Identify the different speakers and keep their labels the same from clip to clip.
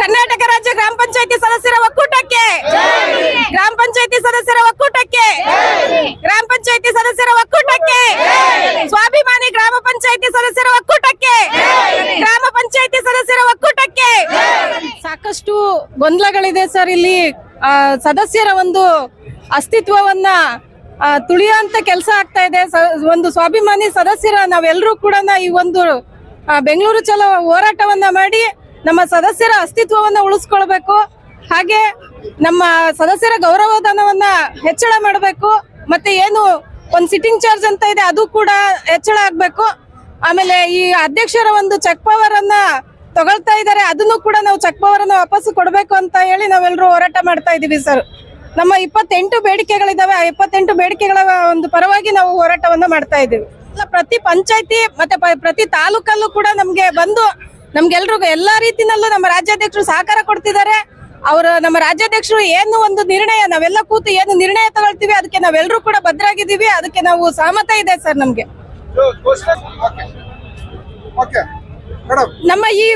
Speaker 1: ಕರ್ನಾಟಕ ರಾಜ್ಯ ಗ್ರಾಮ ಪಂಚಾಯತಿ ಸದಸ್ಯರ ಒಕ್ಕೂಟಕ್ಕೆ. ಗ್ರಾಮ ಪಂಚಾಯತಿ ಸದಸ್ಯರ ಒಕ್ಕೂಟಕ್ಕೆ. ಗ್ರಾಮ ಪಂಚಾಯತಿ ಸದಸ್ಯರ ಒಕ್ಕೂಟಕ್ಕೆ. ಸ್ವಾಭಿಮಾನಿ ಗ್ರಾಮ ಪಂಚಾಯತಿ ಸದಸ್ಯರ ಒಕ್ಕೂಟಕ್ಕೆ. ಗ್ರಾಮ ಪಂಚಾಯತಿ ಸದಸ್ಯರ ಒಕ್ಕೂಟಕ್ಕೆ. ಸಾಕಷ್ಟು ಗೊಂದಲಗಳಿದೆ ಸರ್ ಇಲ್ಲಿ ಸದಸ್ಯರ ಒಂದು ಅಸ್ತಿತ್ವವನ್ನ ತುಳಿಯಂತ ಕೆಲಸ ಆಗ್ತಾ ಇದೆ. ಒಂದು ಸ್ವಾಭಿಮಾನಿ ಸದಸ್ಯರ ನಾವೆಲ್ಲರೂ ಕೂಡ ಈ ಒಂದು ಬೆಂಗಳೂರು ಚಲೋ ಹೋರಾಟವನ್ನ ಮಾಡಿ ನಮ್ಮ ಸದಸ್ಯರ ಅಸ್ತಿತ್ವವನ್ನ ಉಳಿಸ್ಕೊಳ್ಬೇಕು. ಹಾಗೆ ನಮ್ಮ ಸದಸ್ಯರ ಗೌರವಧನವನ್ನ ಹೆಚ್ಚಳ ಮಾಡಬೇಕು. ಮತ್ತೆ ಏನು ಒಂದು ಸಿಟ್ಟಿಂಗ್ ಚಾರ್ಜ್ ಅಂತ ಇದೆ, ಅದು ಕೂಡ ಹೆಚ್ಚಳ ಆಗ್ಬೇಕು. ಆಮೇಲೆ ಈ ಅಧ್ಯಕ್ಷರ ಒಂದು ಚೆಕ್ ಪವರ್ ಅನ್ನ ತಗೊಳ್ತಾ ಇದ್ದಾರೆ, ಅದನ್ನು ಕೂಡ ನಾವು ಚೆಕ್ ಪವರ್ ಅನ್ನ ವಾಪಸ್ ಕೊಡಬೇಕು ಅಂತ ಹೇಳಿ ನಾವೆಲ್ಲರೂ ಹೋರಾಟ ಮಾಡ್ತಾ ಇದೀವಿ ಸರ್. ನಮ್ಮ ಇಪ್ಪತ್ತೆಂಟು ಬೇಡಿಕೆಗಳಿದಾವೆ, ಆ ಇಪ್ಪತ್ತೆಂಟು ಬೇಡಿಕೆಗಳ ಒಂದು ಪರವಾಗಿ ನಾವು ಹೋರಾಟವನ್ನ ಮಾಡ್ತಾ ಇದೀವಿ ಪ್ರತಿ ಪಂಚಾಯತಿ ಮತ್ತೆ ಪ್ರತಿ ತಾಲೂಕಲ್ಲೂ ಕೂಡ ನಮ್ಗೆ ಬಂದು ನಮ್ಗೆಲ್ರಿಗೂ ಎಲ್ಲಾ ರೀತಿನಲ್ಲೂ ನಮ್ಮ ರಾಜ್ಯಾಧ್ಯಕ್ಷರು ಸಹಕಾರ ಕೊಡ್ತಿದ್ದಾರೆ. ಅವರು ನಮ್ಮ ರಾಜ್ಯಾಧ್ಯಕ್ಷರು ಏನು ಒಂದು ನಿರ್ಣಯ ನಾವೆಲ್ಲ ಕೂತು ಏನು ನಿರ್ಣಯ ತಗೊಳ್ತೀವಿ ಅದಕ್ಕೆ ನಾವೆಲ್ಲರೂ ಕೂಡ ಭದ್ರಾಗಿದ್ದೀವಿ ಅದಕ್ಕೆ ನಾವು ಸಹಮತ ಇದೆ ಸರ್ ನಮ್ಗೆ. ನಮ್ಮ ಈ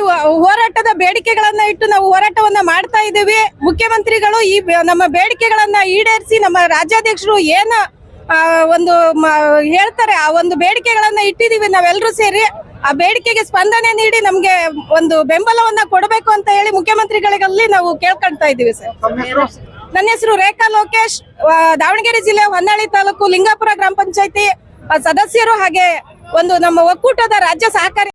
Speaker 1: ಹೋರಾಟದ ಬೇಡಿಕೆಗಳನ್ನ ಇಟ್ಟು ನಾವು ಹೋರಾಟವನ್ನ ಮಾಡ್ತಾ ಇದ್ದೀವಿ. ಮುಖ್ಯಮಂತ್ರಿಗಳು ಈ ನಮ್ಮ ಬೇಡಿಕೆಗಳನ್ನ ಈಡೇರಿಸಿ ನಮ್ಮ ರಾಜ್ಯಾಧ್ಯಕ್ಷರು ಏನು ಒಂದು ಹೇಳ್ತಾರೆ ಆ ಒಂದು ಬೇಡಿಕೆಗಳನ್ನ ಇಟ್ಟಿದೀವಿ ನಾವೆಲ್ಲರೂ ಸೇರಿ. ಆ ಬೇಡಿಕೆಗೆ ಸ್ಪಂದನೆ ನೀಡಿ ನಮ್ಗೆ ಒಂದು ಬೆಂಬಲವನ್ನ ಕೊಡಬೇಕು ಅಂತ ಹೇಳಿ ಮುಖ್ಯಮಂತ್ರಿಗಳಿಗಲ್ಲಿ ನಾವು ಕೇಳ್ಕೊಳ್ತಾ ಇದ್ದೀವಿ ಸರ್. ನನ್ನ ಹೆಸರು ರೇಖಾ ಲೋಕೇಶ್. ದಾವಣಗೆರೆ ಜಿಲ್ಲೆ ಹೊನ್ನಾಳಿ ತಾಲೂಕು ಲಿಂಗಾಪುರ ಗ್ರಾಮ ಪಂಚಾಯತಿ ಸದಸ್ಯರು ಹಾಗೆ ಒಂದು ನಮ್ಮ ಒಕ್ಕೂಟದ ರಾಜ್ಯ ಸಹಕಾರಿ